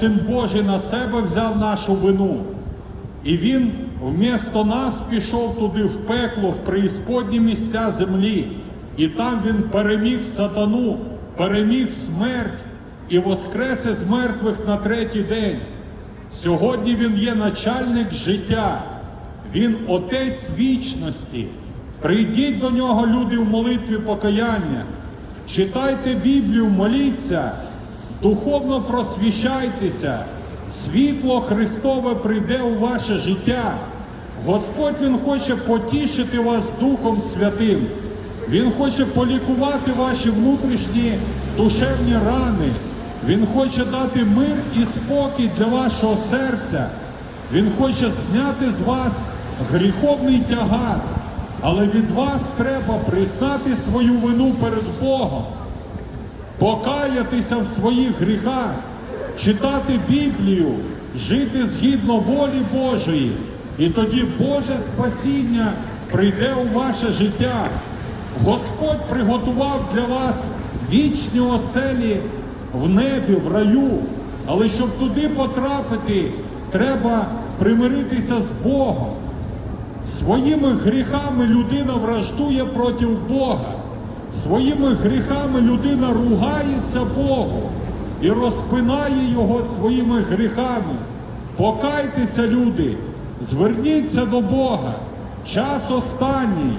Син Божий на себе взяв нашу вину. І Він вмісто нас пішов туди в пекло, в преісподні місця землі. І там Він переміг сатану, переміг смерть і воскрес із мертвих на третій день. Сьогодні Він є начальник життя, Він Отець вічності. Прийдіть до нього, люди, в молитві покаяння. Читайте Біблію, моліться, духовно просвіщайтеся, світло Христове прийде у ваше життя. Господь Він хоче потішити вас Духом Святим. Він хоче полікувати ваші внутрішні душевні рани. Він хоче дати мир і спокій для вашого серця. Він хоче зняти з вас гріховний тягар. Але від вас треба признати свою вину перед Богом, покаятися в своїх гріхах, читати Біблію, жити згідно волі Божої. І тоді Боже спасіння прийде у ваше життя. Господь приготував для вас вічні оселі в небі, в раю. Але щоб туди потрапити, треба примиритися з Богом. Своїми гріхами людина враждує проти Бога. Своїми гріхами людина ругається Богу і розпинає його своїми гріхами. Покайтеся, люди, зверніться до Бога. Час останній.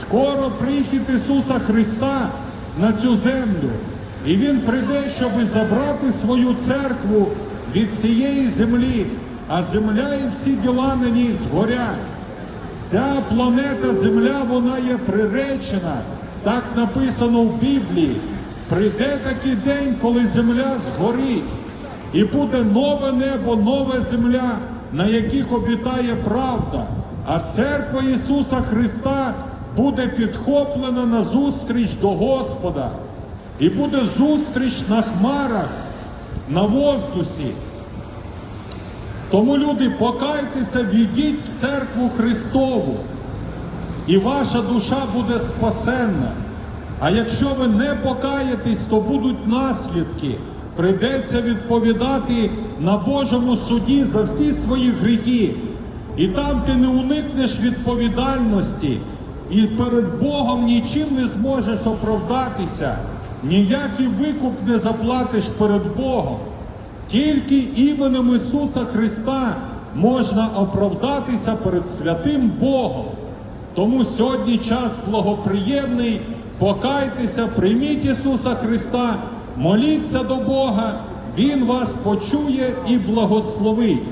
Скоро прихід Ісуса Христа на цю землю. І Він прийде, щоб забрати свою церкву від цієї землі, а земля і всі діла на ній згорять. Ця планета Земля, вона є приречена. Так написано в Біблії. Прийде такий день, коли земля згорить, і буде нове небо, нова земля, на яких обітає правда. А церква Ісуса Христа буде підхоплена на зустріч до Господа. І буде зустріч на хмарах, на воздусі. Тому, люди, покайтеся, війдіть в церкву Христову, і ваша душа буде спасенна. А якщо ви не покаєтесь, то будуть наслідки. Прийдеться відповідати на Божому суді за всі свої гріхи. І там ти не уникнеш відповідальності, і перед Богом нічим не зможеш оправдатися, ніякий викуп не заплатиш перед Богом. Тільки іменем Ісуса Христа можна оправдатися перед святим Богом. Тому сьогодні час благоприємний. Покайтеся, прийміть Ісуса Христа, моліться до Бога, Він вас почує і благословить.